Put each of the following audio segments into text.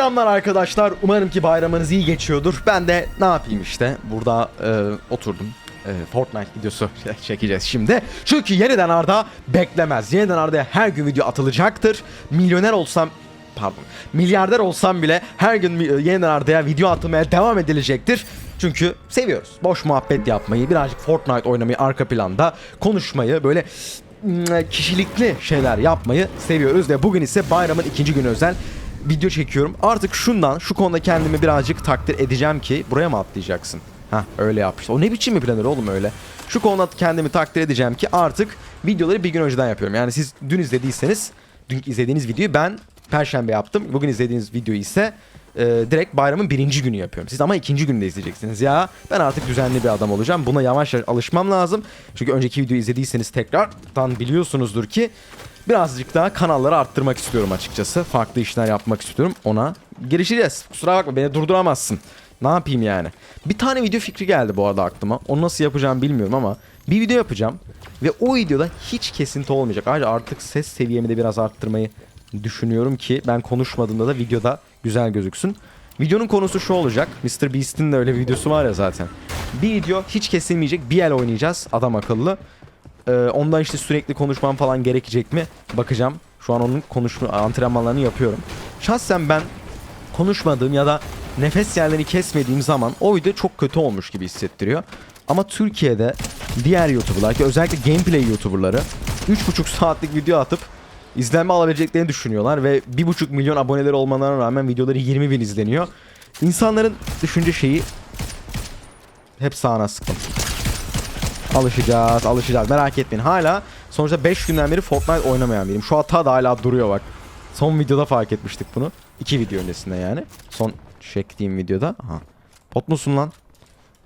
Bayramlar arkadaşlar. Umarım ki bayramınız iyi geçiyordur. Ben de ne yapayım işte. Burada e, oturdum. E, Fortnite videosu çekeceğiz şimdi. Çünkü yeniden Arda beklemez. Yeniden Arda'ya her gün video atılacaktır. Milyoner olsam pardon milyarder olsam bile her gün yeniden Arda'ya video atılmaya devam edilecektir. Çünkü seviyoruz. Boş muhabbet yapmayı, birazcık Fortnite oynamayı arka planda, konuşmayı, böyle mm, kişilikli şeyler yapmayı seviyoruz ve bugün ise bayramın ikinci günü özel video çekiyorum. Artık şundan, şu konuda kendimi birazcık takdir edeceğim ki buraya mı atlayacaksın? Ha öyle yapmış. O ne biçim bir planör oğlum öyle. Şu konuda kendimi takdir edeceğim ki artık videoları bir gün önceden yapıyorum. Yani siz dün izlediyseniz, dün izlediğiniz videoyu ben perşembe yaptım. Bugün izlediğiniz videoyu ise e, direkt bayramın birinci günü yapıyorum. Siz ama ikinci günde izleyeceksiniz ya. Ben artık düzenli bir adam olacağım. Buna yavaş yavaş alışmam lazım. Çünkü önceki videoyu izlediyseniz tekrardan biliyorsunuzdur ki birazcık daha kanalları arttırmak istiyorum açıkçası. Farklı işler yapmak istiyorum. Ona girişeceğiz. Kusura bakma beni durduramazsın. Ne yapayım yani? Bir tane video fikri geldi bu arada aklıma. Onu nasıl yapacağım bilmiyorum ama bir video yapacağım. Ve o videoda hiç kesinti olmayacak. Ayrıca artık ses seviyemi de biraz arttırmayı düşünüyorum ki ben konuşmadığımda da videoda güzel gözüksün. Videonun konusu şu olacak. Mr. Beast'in de öyle bir videosu var ya zaten. Bir video hiç kesilmeyecek. Bir el oynayacağız adam akıllı. Ee, ondan işte sürekli konuşmam falan gerekecek mi? Bakacağım. Şu an onun konuşma antrenmanlarını yapıyorum. Şahsen ben konuşmadığım ya da nefes yerlerini kesmediğim zaman o video çok kötü olmuş gibi hissettiriyor. Ama Türkiye'de diğer YouTuber'lar ki özellikle gameplay YouTuber'ları 3,5 saatlik video atıp izlenme alabileceklerini düşünüyorlar ve 1,5 milyon aboneleri olmalarına rağmen videoları 20 bin izleniyor. İnsanların düşünce şeyi hep sağına sıkın. Alışacağız, alışacağız. Merak etmeyin. Hala sonuçta 5 günden beri Fortnite oynamayan biriyim. Şu hata da hala duruyor bak. Son videoda fark etmiştik bunu. İki video öncesinde yani. Son çektiğim videoda. Aha. Pot musun lan?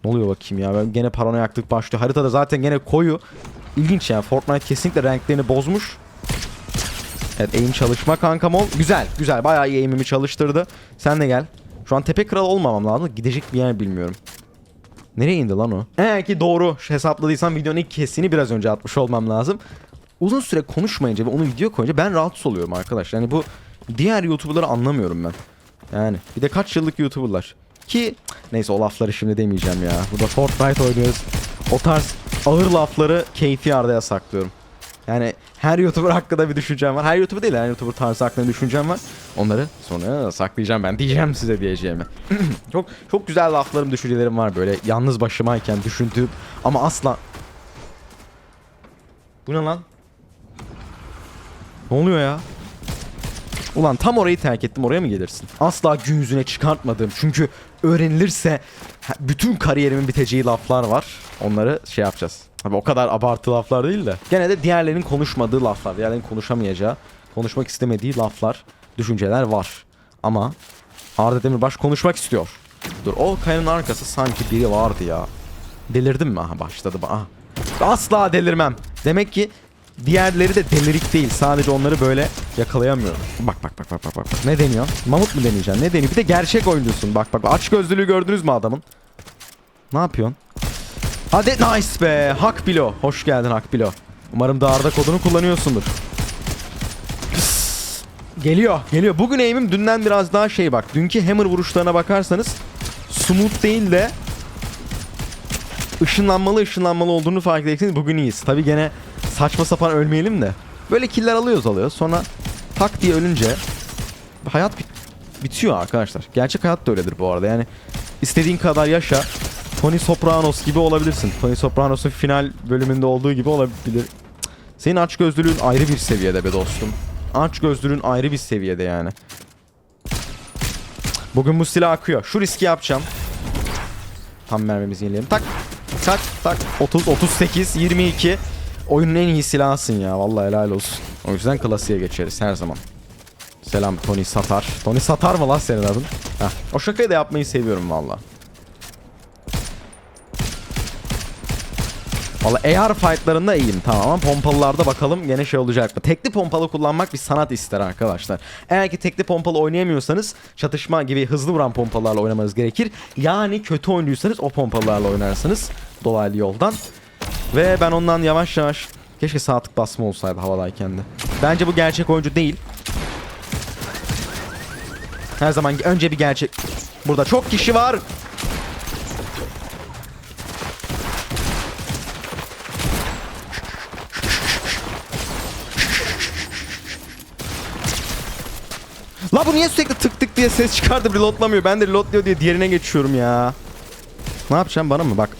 Ne oluyor bakayım ya? Ben gene paranoyaklık başlıyor. Haritada zaten gene koyu. İlginç yani. Fortnite kesinlikle renklerini bozmuş. Evet aim çalışma kankam ol. Güzel güzel. Bayağı iyi aim'imi çalıştırdı. Sen de gel. Şu an tepe kralı olmamam lazım. Gidecek bir yer bilmiyorum. Nereye indi lan o? Eğer ki doğru hesapladıysam videonun ilk kesini biraz önce atmış olmam lazım. Uzun süre konuşmayınca ve onu video koyunca ben rahatsız oluyorum arkadaşlar. Yani bu diğer YouTuber'ları anlamıyorum ben. Yani bir de kaç yıllık YouTuber'lar. Ki neyse o lafları şimdi demeyeceğim ya. Burada Fortnite oynuyoruz. O tarz ağır lafları keyfi ardaya saklıyorum. Yani her YouTuber hakkında bir düşüncem var. Her YouTuber değil her YouTuber tarzı hakkında düşüncem var. Onları sonra saklayacağım ben. Diyeceğim size diyeceğimi. çok çok güzel laflarım, düşüncelerim var böyle yalnız başımayken düşündüğüm ama asla Bu ne lan? Ne oluyor ya? Ulan tam orayı terk ettim oraya mı gelirsin? Asla gün yüzüne çıkartmadığım çünkü öğrenilirse bütün kariyerimin biteceği laflar var. Onları şey yapacağız. Tabii o kadar abartı laflar değil de. Gene de diğerlerinin konuşmadığı laflar, diğerlerinin konuşamayacağı, konuşmak istemediği laflar, düşünceler var. Ama Arda Demirbaş konuşmak istiyor. Dur o kayanın arkası sanki biri vardı ya. Delirdim mi? Aha başladı. Aha. Asla delirmem. Demek ki diğerleri de delirik değil. Sadece onları böyle yakalayamıyorum. Bak bak bak bak bak bak. Ne deniyor? Mamut mu deneyeceksin? Ne deniyor? Bir de gerçek oyuncusun. Bak. bak. Aç gözlülüğü gördünüz mü adamın? Ne yapıyorsun? Hadi nice be. Hak Bilo. Hoş geldin Hak Bilo. Umarım dağarda kodunu kullanıyorsundur. Geliyor, geliyor. Bugün aim'im dünden biraz daha şey bak. Dünkü hammer vuruşlarına bakarsanız smooth değil de ışınlanmalı ışınlanmalı olduğunu fark edeceksiniz. Bugün iyiyiz. Tabi gene saçma sapan ölmeyelim de. Böyle killer alıyoruz alıyoruz. Sonra tak diye ölünce hayat bit- bitiyor arkadaşlar. Gerçek hayat da öyledir bu arada. Yani istediğin kadar yaşa. Tony Sopranos gibi olabilirsin. Tony Sopranos'un final bölümünde olduğu gibi olabilir. Senin aç gözlülüğün ayrı bir seviyede be dostum. Aç gözlülüğün ayrı bir seviyede yani. Bugün bu silah akıyor. Şu riski yapacağım. Tam mermimizi yenileyelim. Tak. Tak tak. 30 38 22. Oyunun en iyi silahısın ya. Vallahi helal olsun. O yüzden klasiğe geçeriz her zaman. Selam Tony Satar. Tony Satar mı lan senin adın? Heh. O şakayı da yapmayı seviyorum valla. Valla AR fightlarında iyiyim tamam ama pompalılarda bakalım gene şey olacak mı? Tekli pompalı kullanmak bir sanat ister arkadaşlar. Eğer ki tekli pompalı oynayamıyorsanız çatışma gibi hızlı vuran pompalarla oynamanız gerekir. Yani kötü oynuyorsanız o pompalarla oynarsınız dolaylı yoldan. Ve ben ondan yavaş yavaş keşke sağ tık basma olsaydı havadayken de. Bence bu gerçek oyuncu değil. Her zaman önce bir gerçek. Burada çok kişi var. La bu niye sürekli tık tık diye ses çıkardı reloadlamıyor. Ben de reloadluyor diye diğerine geçiyorum ya. Ne yapacağım bana mı bak.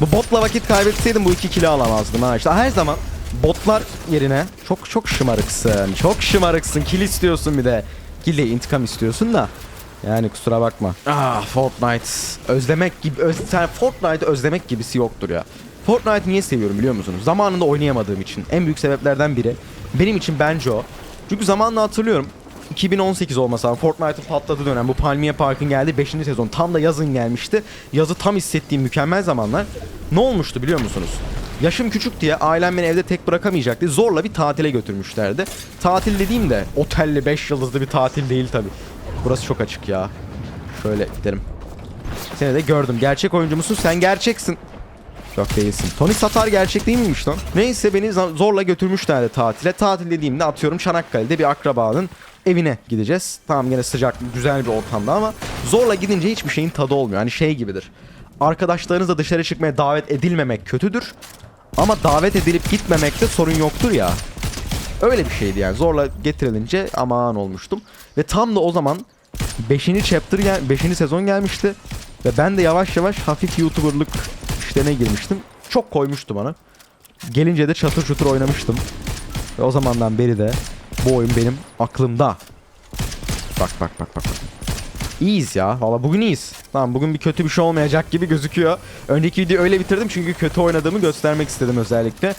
Bu botla vakit kaybetseydim bu iki kilo alamazdım ha. İşte her zaman botlar yerine çok çok şımarıksın. Çok şımarıksın. Kill istiyorsun bir de. Kill intikam istiyorsun da. Yani kusura bakma. Ah Fortnite. Özlemek gibi. Öz, sen Fortnite'ı özlemek gibisi yoktur ya. Fortnite niye seviyorum biliyor musunuz? Zamanında oynayamadığım için. En büyük sebeplerden biri. Benim için bence o. Çünkü zamanla hatırlıyorum. 2018 olmasa Fortnite'ın patladığı dönem bu Palmiye Park'ın geldi 5. sezon tam da yazın gelmişti. Yazı tam hissettiğim mükemmel zamanlar. Ne olmuştu biliyor musunuz? Yaşım küçük diye ailem beni evde tek bırakamayacaktı. Zorla bir tatile götürmüşlerdi. Tatil dediğim de otelli 5 yıldızlı bir tatil değil tabi. Burası çok açık ya. Şöyle gidelim. Seni de gördüm. Gerçek oyuncu musun? Sen gerçeksin. Yok değilsin. Tony Satar gerçek değil miymiş lan? Neyse beni zorla götürmüşlerdi tatile. Tatil dediğimde atıyorum Çanakkale'de bir akrabanın evine gideceğiz. Tamam gene sıcak güzel bir ortamda ama zorla gidince hiçbir şeyin tadı olmuyor. Hani şey gibidir. Arkadaşlarınızla dışarı çıkmaya davet edilmemek kötüdür. Ama davet edilip gitmemekte sorun yoktur ya. Öyle bir şeydi yani. Zorla getirilince aman olmuştum. Ve tam da o zaman 5. chapter gel 5. sezon gelmişti. Ve ben de yavaş yavaş hafif YouTuber'lık işlerine girmiştim. Çok koymuştu bana. Gelince de çatır çutur oynamıştım. Ve o zamandan beri de bu oyun benim aklımda. Bak bak bak bak. İyiyiz ya. Valla bugün iyiyiz. Tamam bugün bir kötü bir şey olmayacak gibi gözüküyor. Önceki videoyu öyle bitirdim çünkü kötü oynadığımı göstermek istedim özellikle.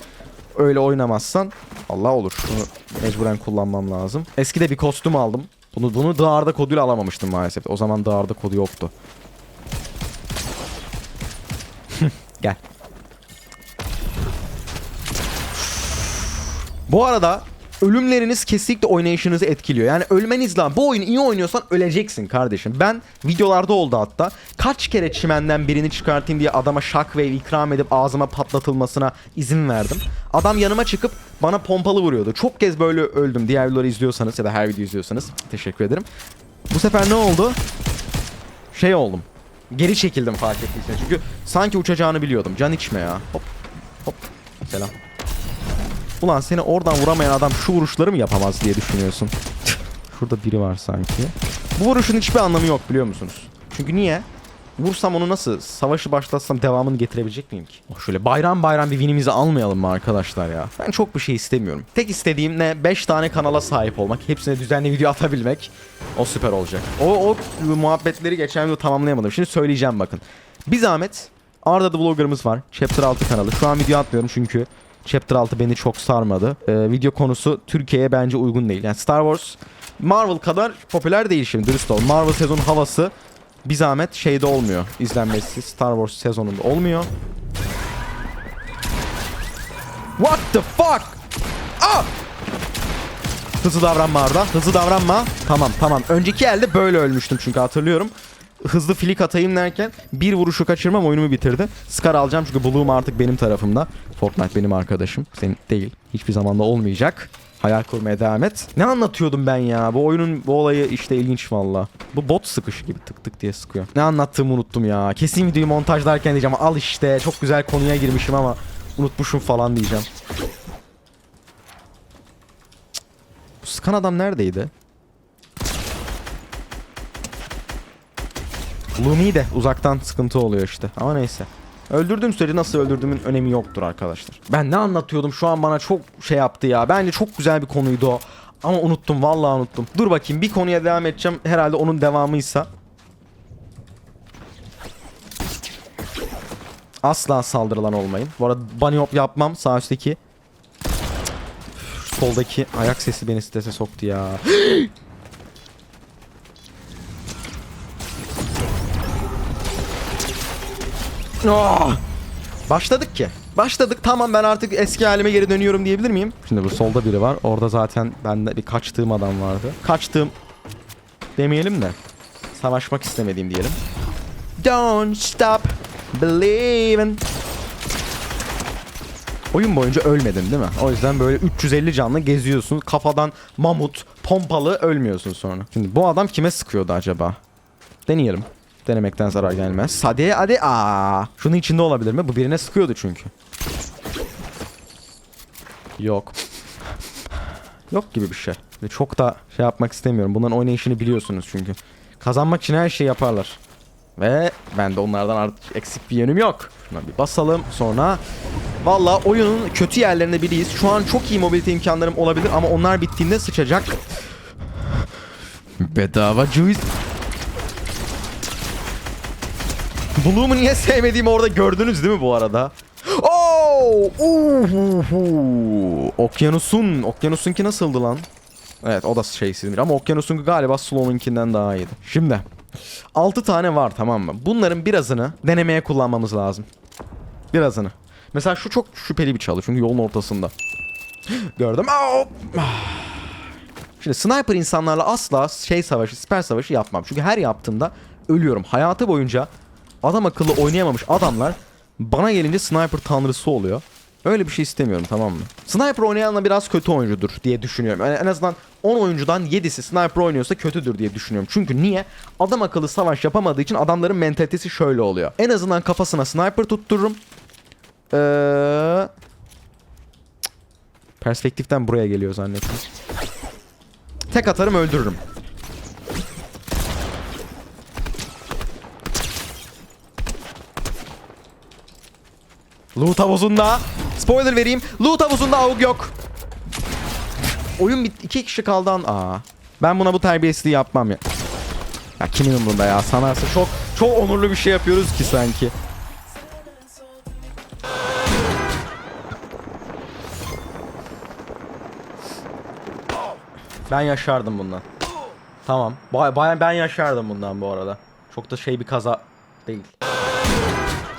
Öyle oynamazsan Allah olur. Bunu mecburen kullanmam lazım. Eskide bir kostüm aldım. Bunu bunu dağarda koduyla alamamıştım maalesef. O zaman dağarda kodu yoktu. Gel. Bu arada ölümleriniz kesinlikle oynayışınızı etkiliyor. Yani ölmeniz lazım. Bu oyunu iyi oynuyorsan öleceksin kardeşim. Ben videolarda oldu hatta. Kaç kere çimenden birini çıkartayım diye adama shockwave ikram edip ağzıma patlatılmasına izin verdim. Adam yanıma çıkıp bana pompalı vuruyordu. Çok kez böyle öldüm. Diğer videoları izliyorsanız ya da her video izliyorsanız teşekkür ederim. Bu sefer ne oldu? Şey oldum. Geri çekildim fark ettiysen. Çünkü sanki uçacağını biliyordum. Can içme ya. Hop. Hop. Selam. Ulan seni oradan vuramayan adam şu vuruşları mı yapamaz diye düşünüyorsun. Şurada biri var sanki. Bu vuruşun hiçbir anlamı yok biliyor musunuz? Çünkü niye? Vursam onu nasıl? Savaşı başlatsam devamını getirebilecek miyim ki? Oh şöyle bayram bayram bir winimizi almayalım mı arkadaşlar ya? Ben çok bir şey istemiyorum. Tek istediğim ne? 5 tane kanala sahip olmak. Hepsine düzenli video atabilmek. O süper olacak. O, o muhabbetleri geçen video tamamlayamadım. Şimdi söyleyeceğim bakın. Bir zahmet Arda the Vlogger'ımız var. Chapter 6 kanalı. Şu an video atmıyorum çünkü Chapter 6 beni çok sarmadı. Ee, video konusu Türkiye'ye bence uygun değil. Yani Star Wars Marvel kadar popüler değil şimdi dürüst ol. Marvel sezon havası bir zahmet şeyde olmuyor. İzlenmesi Star Wars sezonunda olmuyor. What the fuck? Ah! Hızlı davranma Arda. Hızlı davranma. Tamam tamam. Önceki elde böyle ölmüştüm çünkü hatırlıyorum. Hızlı flick atayım derken bir vuruşu kaçırmam oyunumu bitirdi. Scar alacağım çünkü buluğum artık benim tarafımda. Fortnite benim arkadaşım. Senin değil. Hiçbir zaman da olmayacak. Hayal kurmaya devam et. Ne anlatıyordum ben ya? Bu oyunun bu olayı işte ilginç valla. Bu bot sıkışı gibi tık tık diye sıkıyor. Ne anlattığımı unuttum ya. Kesin videoyu montajlarken diyeceğim al işte çok güzel konuya girmişim ama unutmuşum falan diyeceğim. Bu sıkan adam neredeydi? Lumi de uzaktan sıkıntı oluyor işte. Ama neyse. Öldürdüğüm sürece nasıl öldürdüğümün önemi yoktur arkadaşlar. Ben ne anlatıyordum şu an bana çok şey yaptı ya. Bence çok güzel bir konuydu o. Ama unuttum vallahi unuttum. Dur bakayım bir konuya devam edeceğim. Herhalde onun devamıysa. Asla saldırılan olmayın. Bu arada bunny hop yapmam sağ üstteki. Soldaki ayak sesi beni strese soktu ya. Ah! Başladık ki. Başladık tamam ben artık eski halime geri dönüyorum diyebilir miyim? Şimdi bu solda biri var. Orada zaten bende bir kaçtığım adam vardı. Kaçtığım demeyelim de savaşmak istemediğim diyelim. Don't stop believing. Oyun boyunca ölmedin değil mi? O yüzden böyle 350 canlı geziyorsun. Kafadan mamut, pompalı ölmüyorsun sonra. Şimdi bu adam kime sıkıyordu acaba? Deneyelim. Denemekten zarar gelmez. Hadi hadi. Aa, şunun içinde olabilir mi? Bu birine sıkıyordu çünkü. Yok. Yok gibi bir şey. Ve çok da şey yapmak istemiyorum. Bunların oynayışını biliyorsunuz çünkü. Kazanmak için her şeyi yaparlar. Ve ben de onlardan artık eksik bir yönüm yok. Şuna bir basalım sonra. Valla oyunun kötü yerlerinde biriyiz. Şu an çok iyi mobilite imkanlarım olabilir ama onlar bittiğinde sıçacak. Bedava juice. Bloom'u niye sevmediğimi orada gördünüz değil mi bu arada? Oo! Uhuhu! Okyanusun. Okyanusunki nasıldı lan? Evet o da şeysizmiş ama Okyanusun galiba Slow'unkinden daha iyiydi. Şimdi 6 tane var tamam mı? Bunların birazını denemeye kullanmamız lazım. Birazını. Mesela şu çok şüpheli bir çalı çünkü yolun ortasında. Gördüm. Şimdi sniper insanlarla asla şey savaşı, siper savaşı yapmam. Çünkü her yaptığımda ölüyorum. Hayatı boyunca adam akıllı oynayamamış adamlar bana gelince sniper tanrısı oluyor. Öyle bir şey istemiyorum tamam mı? Sniper oynayanla biraz kötü oyuncudur diye düşünüyorum. Yani en azından 10 oyuncudan 7'si sniper oynuyorsa kötüdür diye düşünüyorum. Çünkü niye? Adam akıllı savaş yapamadığı için adamların mentalitesi şöyle oluyor. En azından kafasına sniper tuttururum. Ee... Perspektiften buraya geliyor zannettim. Tek atarım öldürürüm. Loot havuzunda. Spoiler vereyim. Loot havuzunda avuk yok. Oyun bit iki kişi kaldı an. Aa. Ben buna bu terbiyesizliği yapmam ya. Ya kimin umurunda ya? Sanarsa çok çok onurlu bir şey yapıyoruz ki sanki. Ben yaşardım bundan. Tamam. Baya ben yaşardım bundan bu arada. Çok da şey bir kaza değil.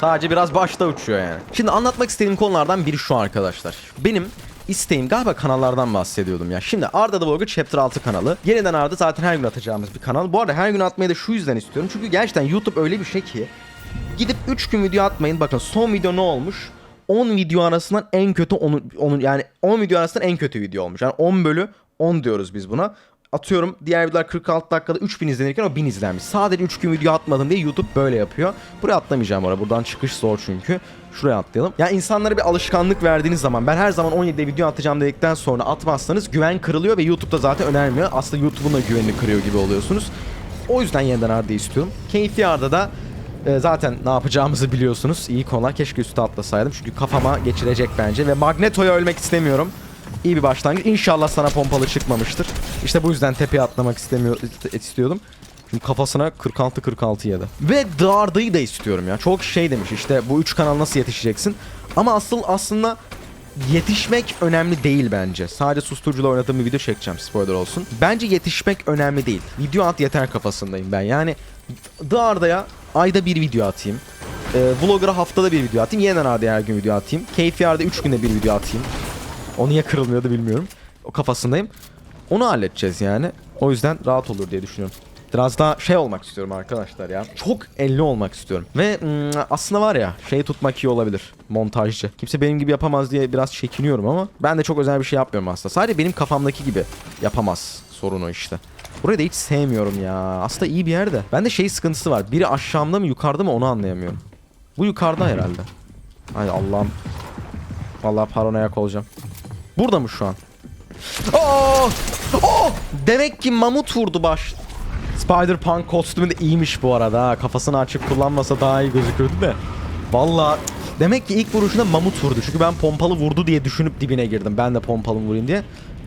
Sadece biraz başta uçuyor yani. Şimdi anlatmak istediğim konulardan biri şu arkadaşlar. Benim isteğim galiba kanallardan bahsediyordum ya. Şimdi Arda The Vlogger Chapter 6 kanalı. Yeniden Arda zaten her gün atacağımız bir kanal. Bu arada her gün atmayı da şu yüzden istiyorum. Çünkü gerçekten YouTube öyle bir şey ki. Gidip 3 gün video atmayın. Bakın son video ne olmuş? 10 video arasından en kötü onu, onun yani 10 video arasından en kötü video olmuş. Yani 10 bölü 10 diyoruz biz buna. Atıyorum diğer videolar 46 dakikada 3000 izlenirken o 1000 izlenmiş. Sadece 3 gün video atmadım diye YouTube böyle yapıyor. Buraya atlamayacağım oraya. Buradan çıkış zor çünkü. Şuraya atlayalım. Ya insanlara bir alışkanlık verdiğiniz zaman ben her zaman 17'de video atacağım dedikten sonra atmazsanız güven kırılıyor ve YouTube'da zaten önermiyor. Aslında YouTube'un da güvenini kırıyor gibi oluyorsunuz. O yüzden yeniden Arda istiyorum. Keyifli Arda da e, zaten ne yapacağımızı biliyorsunuz. İyi konular. Keşke üstü atlasaydım. Çünkü kafama geçirecek bence. Ve Magneto'ya ölmek istemiyorum. İyi bir başlangıç. İnşallah sana pompalı çıkmamıştır. İşte bu yüzden tepeye atlamak istemiyor istiyordum. Çünkü kafasına 46-46 yedi. Ve Darda'yı da istiyorum ya. Çok şey demiş işte bu üç kanal nasıl yetişeceksin. Ama asıl aslında yetişmek önemli değil bence. Sadece susturucuyla oynadığım bir video çekeceğim spoiler olsun. Bence yetişmek önemli değil. Video at yeter kafasındayım ben. Yani Darda'ya ayda bir video atayım. Ee, Vlogger'a haftada bir video atayım. Yeniden Arda'ya her gün video atayım. Keyfi Arda 3 günde bir video atayım. O niye kırılmıyordu bilmiyorum. O kafasındayım. Onu halledeceğiz yani. O yüzden rahat olur diye düşünüyorum. Biraz daha şey olmak istiyorum arkadaşlar ya. Çok elli olmak istiyorum. Ve mm, aslında var ya şey tutmak iyi olabilir. Montajcı. Kimse benim gibi yapamaz diye biraz çekiniyorum ama ben de çok özel bir şey yapmıyorum aslında. Sadece benim kafamdaki gibi yapamaz sorunu işte. Burayı da hiç sevmiyorum ya. Aslında iyi bir yerde. Bende şey sıkıntısı var. Biri aşağımda mı yukarıda mı onu anlayamıyorum. Bu yukarıda herhalde. Ay Allah'ım. Vallahi paranoyak olacağım. Burada mı şu an? Oo! Oo! Demek ki mamut vurdu baş. Spider-Punk kostümü de iyiymiş bu arada. Kafasını açık kullanmasa daha iyi gözükürdü de. Valla demek ki ilk vuruşunda mamut vurdu. Çünkü ben pompalı vurdu diye düşünüp dibine girdim. Ben de pompalı vurayım diye.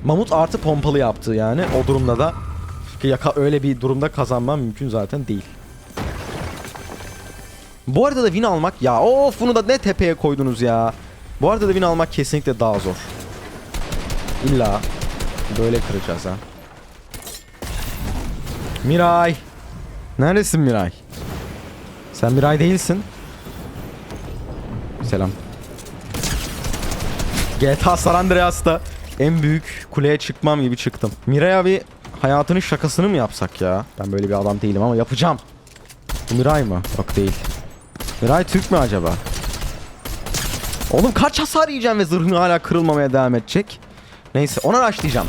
Mamut artı pompalı yaptı yani. O durumda da yaka öyle bir durumda kazanmam mümkün zaten değil. Bu arada da win almak ya of bunu da ne tepeye koydunuz ya. Bu arada da win almak kesinlikle daha zor. İlla böyle kıracağız ha. Miray. Neredesin Miray? Sen Miray değilsin. Selam. GTA San Andreas'ta en büyük kuleye çıkmam gibi çıktım. Miray abi hayatının şakasını mı yapsak ya? Ben böyle bir adam değilim ama yapacağım. Bu Miray mı? Yok değil. Miray Türk mü acaba? Oğlum kaç hasar yiyeceğim ve zırhın hala kırılmamaya devam edecek. Neyse ona başlayacağım.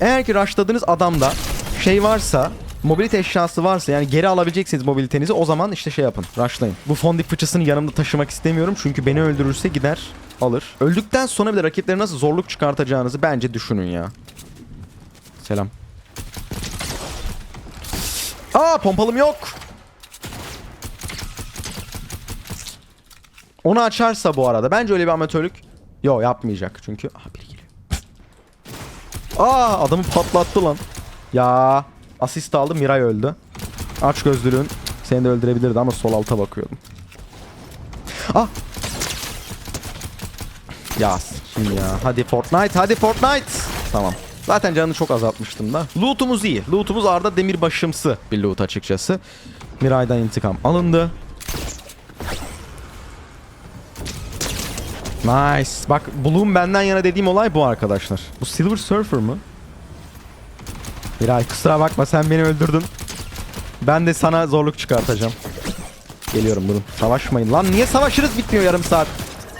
Eğer ki rushladığınız adamda şey varsa mobilite eşyası varsa yani geri alabileceksiniz mobilitenizi o zaman işte şey yapın rushlayın. Bu fondik fıçısını yanımda taşımak istemiyorum çünkü beni öldürürse gider alır. Öldükten sonra bile rakiplere nasıl zorluk çıkartacağınızı bence düşünün ya. Selam. Aa pompalım yok. Onu açarsa bu arada bence öyle bir amatörlük Yo yapmayacak çünkü Aha biri. Aa adamı patlattı lan. Ya asist aldı Miray öldü. Aç gözlülüğün seni de öldürebilirdi ama sol alta bakıyordum. Ah. Ya şimdi ya. Hadi Fortnite, hadi Fortnite. Tamam. Zaten canını çok azaltmıştım da. Loot'umuz iyi. Loot'umuz Arda Demirbaşımsı bir loot açıkçası. Miray'dan intikam alındı. Nice. Bak Bloom benden yana dediğim olay bu arkadaşlar. Bu Silver Surfer mı? Miray kusura bakma sen beni öldürdün. Ben de sana zorluk çıkartacağım. Geliyorum durun. Savaşmayın. Lan niye savaşırız bitmiyor yarım saat?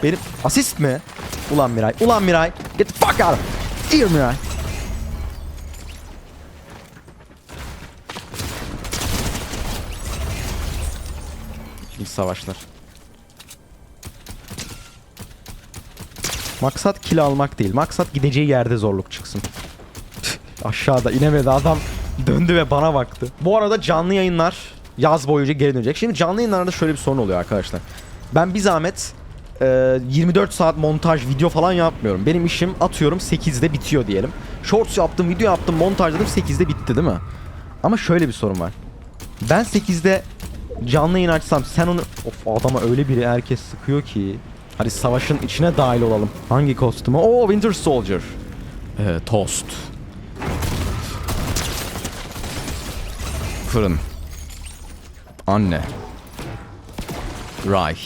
Benim asist mi? Ulan Miray. Ulan Miray. Get the fuck out here Miray. İlk savaşlar. Maksat kill almak değil. Maksat gideceği yerde zorluk çıksın. Aşağıda inemedi adam döndü ve bana baktı. Bu arada canlı yayınlar yaz boyunca geri dönecek. Şimdi canlı yayınlarda şöyle bir sorun oluyor arkadaşlar. Ben bir zahmet e, 24 saat montaj video falan yapmıyorum. Benim işim atıyorum 8'de bitiyor diyelim. Shorts yaptım, video yaptım, montajladım 8'de bitti değil mi? Ama şöyle bir sorun var. Ben 8'de canlı yayın açsam sen onu... Of adama öyle biri herkes sıkıyor ki. Hadi savaşın içine dahil olalım. Hangi kostümü? Oo Winter Soldier. Ee, toast. Fırın. Anne. Ray.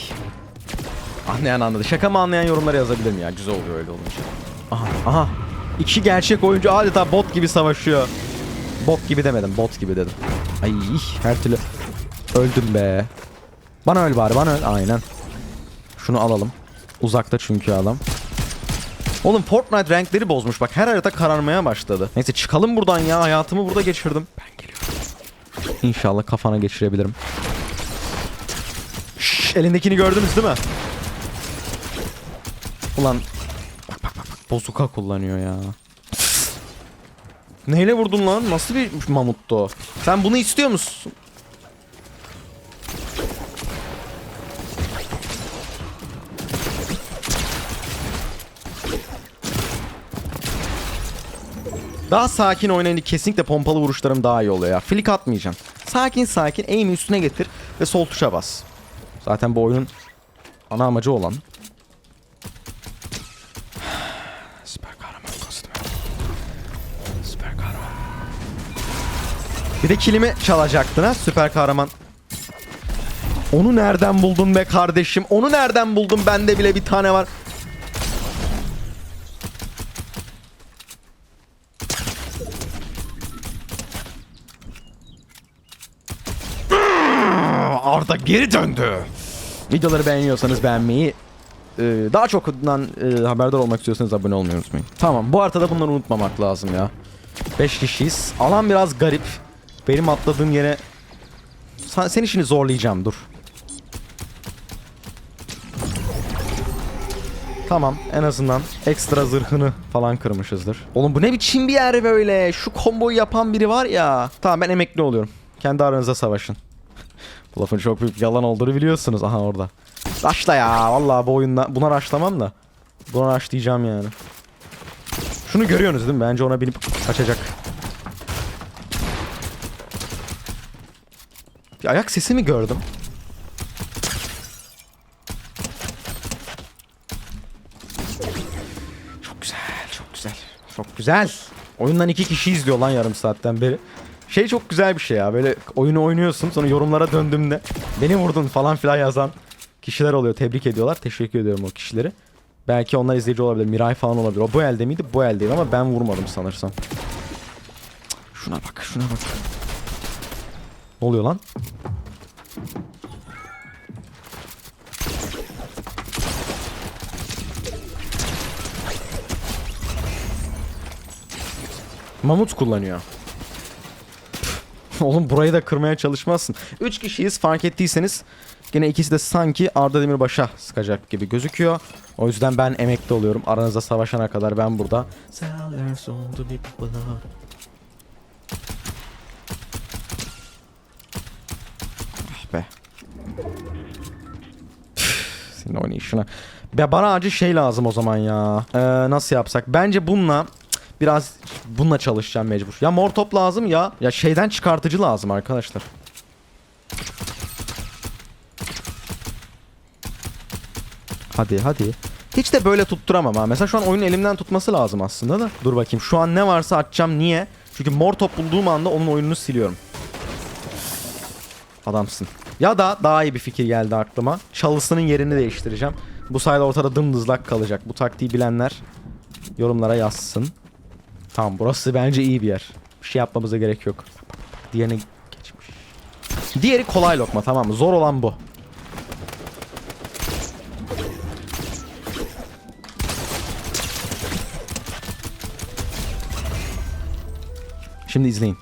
Anlayan anladı. Şaka mı anlayan yorumlara yazabilir mi ya? Güzel oluyor öyle olunca. Aha, aha. İki gerçek oyuncu adeta bot gibi savaşıyor. Bot gibi demedim, bot gibi dedim. Ay her türlü öldüm be. Bana öl bari, bana öl. Aynen. Şunu alalım. Uzakta çünkü adam. Oğlum Fortnite renkleri bozmuş bak her harita kararmaya başladı. Neyse çıkalım buradan ya hayatımı burada geçirdim. Ben geliyorum. İnşallah kafana geçirebilirim. Şşş, elindekini gördünüz değil mi? Ulan bak bak bak, bak bozuka kullanıyor ya. Neyle vurdun lan? Nasıl bir mamuttu o? Sen bunu istiyor musun? Daha sakin oynayınca kesinlikle pompalı vuruşlarım daha iyi oluyor ya. Flick atmayacağım. Sakin sakin aim'i üstüne getir ve sol tuşa bas. Zaten bu oyunun ana amacı olan. Süper kahraman kostümü. Süper kahraman. Bir de kilimi çalacaktın ha süper kahraman. Onu nereden buldun be kardeşim? Onu nereden buldun? Bende bile bir tane var. Arda geri döndü. Videoları beğeniyorsanız beğenmeyi, e, daha çokdan e, haberdar olmak istiyorsanız abone olmayı unutmayın. Tamam bu haritada bunları unutmamak lazım ya. 5 kişiyiz. Alan biraz garip. Benim atladığım yere... Sen, seni şimdi zorlayacağım dur. Tamam en azından ekstra zırhını falan kırmışızdır. Oğlum bu ne biçim bir yer böyle? Şu komboyu yapan biri var ya. Tamam ben emekli oluyorum. Kendi aranızda savaşın. Lafın çok büyük yalan olduğunu biliyorsunuz. Aha orada. Raşla ya. Vallahi bu oyunda buna raşlamam da. Buna raşlayacağım yani. Şunu görüyorsunuz değil mi? Bence ona binip kaçacak. Bir ayak sesi mi gördüm? Çok güzel, çok güzel. Çok güzel. Oyundan iki kişi izliyor lan yarım saatten beri. Şey çok güzel bir şey ya. Böyle oyunu oynuyorsun sonra yorumlara döndüğümde beni vurdun falan filan yazan kişiler oluyor. Tebrik ediyorlar. Teşekkür ediyorum o kişileri. Belki onlar izleyici olabilir. Miray falan olabilir. O bu elde miydi? Bu eldeydi ama ben vurmadım sanırsam. Şuna bak, şuna bak. Ne oluyor lan? Mamut kullanıyor. Oğlum burayı da kırmaya çalışmazsın. 3 kişiyiz fark ettiyseniz. Gene ikisi de sanki Arda Demirbaş'a sıkacak gibi gözüküyor. O yüzden ben emekli oluyorum. Aranızda savaşana kadar ben burada. Ah be. Üf, Senin oynayışına. Ya bana acı şey lazım o zaman ya. Ee, nasıl yapsak? Bence bununla biraz bununla çalışacağım mecbur. Ya mor top lazım ya. Ya şeyden çıkartıcı lazım arkadaşlar. Hadi hadi. Hiç de böyle tutturamam ha. Mesela şu an oyunun elimden tutması lazım aslında da. Dur bakayım. Şu an ne varsa atacağım. Niye? Çünkü mor top bulduğum anda onun oyununu siliyorum. Adamsın. Ya da daha iyi bir fikir geldi aklıma. Çalısının yerini değiştireceğim. Bu sayede ortada dımdızlak kalacak. Bu taktiği bilenler yorumlara yazsın. Tamam burası bence iyi bir yer. Bir şey yapmamıza gerek yok. Diğerini geçmiş. Diğeri kolay lokma tamam mı? Zor olan bu. Şimdi izleyin.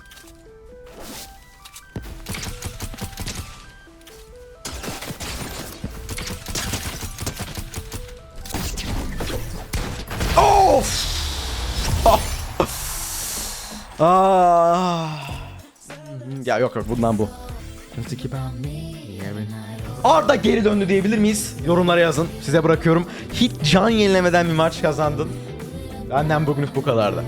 Yok yok bundan bu. Arda geri döndü diyebilir miyiz? Yorumlara yazın. Size bırakıyorum. Hiç can yenilemeden bir maç kazandın. Benden bugünlük bu kadardı.